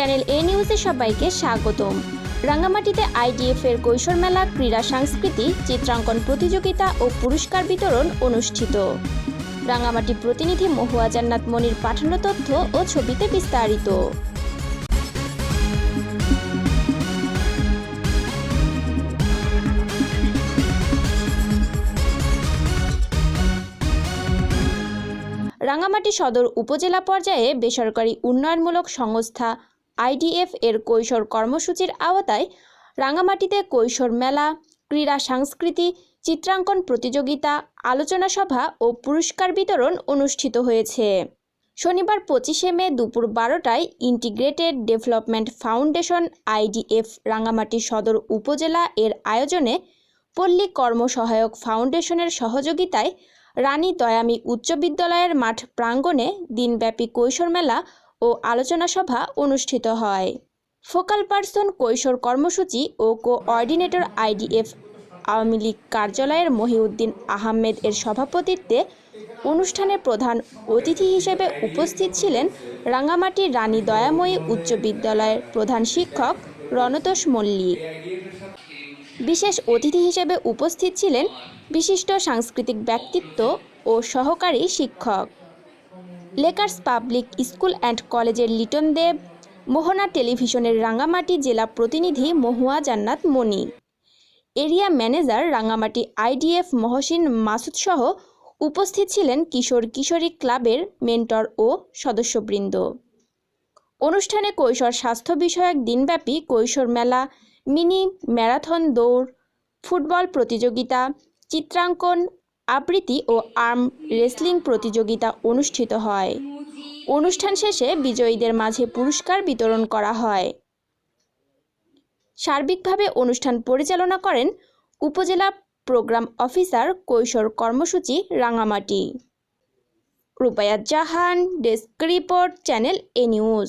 Channel এ নিউজে সবাইকে স্বাগতম। রাঙ্গামাটিতে আইডিএফ এর কৈশোর মেলা, ক্রীড়া সংস্কৃতি, চিত্রাঙ্কন প্রতিযোগিতা ও পুরস্কার বিতরণ অনুষ্ঠিত। রাঙ্গামাটি প্রতিনিধি মহুয়া জান্নাত মনির পাঠানো তথ্য ও ছবিতে বিস্তারিত। রাঙ্গামাটি সদর উপজেলা পর্যায়ে বেসরকারি উন্নয়নমূলক সংস্থা আইডিএফ এর কৈশোর কর্মসূচির আওতায় রাঙ্গামাটিতে কৈশোর মেলা, ক্রীড়া সংস্কৃতি, চিত্রাঙ্কন প্রতিযোগিতা, আলোচনা সভা ও পুরস্কার বিতরণ অনুষ্ঠিত হয়েছে। শনিবার পঁচিশে মে দুপুর বারোটায় integrated development foundation IDF Rangamati সদর উপজেলা এর আয়োজনে পল্লী কর্মসহায়ক ফাউন্ডেশনের সহযোগিতায় রানী দয়ামী উচ্চ বিদ্যালয়ের মাঠ প্রাঙ্গণে দিনব্যাপী কৈশোর মেলা ও আলোচনা সভা অনুষ্ঠিত হয়। ফোকাল পার্সন কৈশোর কর্মসূচি ও কোঅর্ডিনেটর আইডিএফ আওয়ামী লীগ কার্যালয়ের মহিউদ্দিন আহমেদ এর সভাপতিত্বে অনুষ্ঠানে প্রধান অতিথি হিসেবে উপস্থিত ছিলেন রাঙ্গামাটি রানী দয়াময়ী উচ্চ বিদ্যালয়ের প্রধান শিক্ষক রণতোষ মল্লিক। বিশেষ অতিথি হিসেবে উপস্থিত ছিলেন বিশিষ্ট সাংস্কৃতিক ব্যক্তিত্ব ও সহকারী শিক্ষক। লেকার্স পাবলিক স্কুল অ্যান্ড কলেজের লিটন দেব, মোহনা টেলিভিশনের রাঙ্গামাটি জেলা প্রতিনিধি Mahua Jannat Moni, area manager Rangamati IDF Mohsin Masud সহ উপস্থিত ছিলেন কিশোর কিশোরী ক্লাবের মেন্টর ও সদস্যবৃন্দ। অনুষ্ঠানে কৈশোর স্বাস্থ্য বিষয়ক দিনব্যাপী কৈশোর মেলা, মিনি ম্যারাথন দৌড়, ফুটবল প্রতিযোগিতা, চিত্রাঙ্কন আবৃত্তি ও আর্ম রেসলিং প্রতিযোগিতা অনুষ্ঠিত হয়। অনুষ্ঠান শেষে বিজয়ীদের মাঝে পুরস্কার বিতরণ করা হয়। সার্বিকভাবে অনুষ্ঠান পরিচালনা করেন উপজেলা প্রোগ্রাম অফিসার কৈশোর কর্মসূচি, Rangamati. Rupayat Jahan, desk report, channel A news.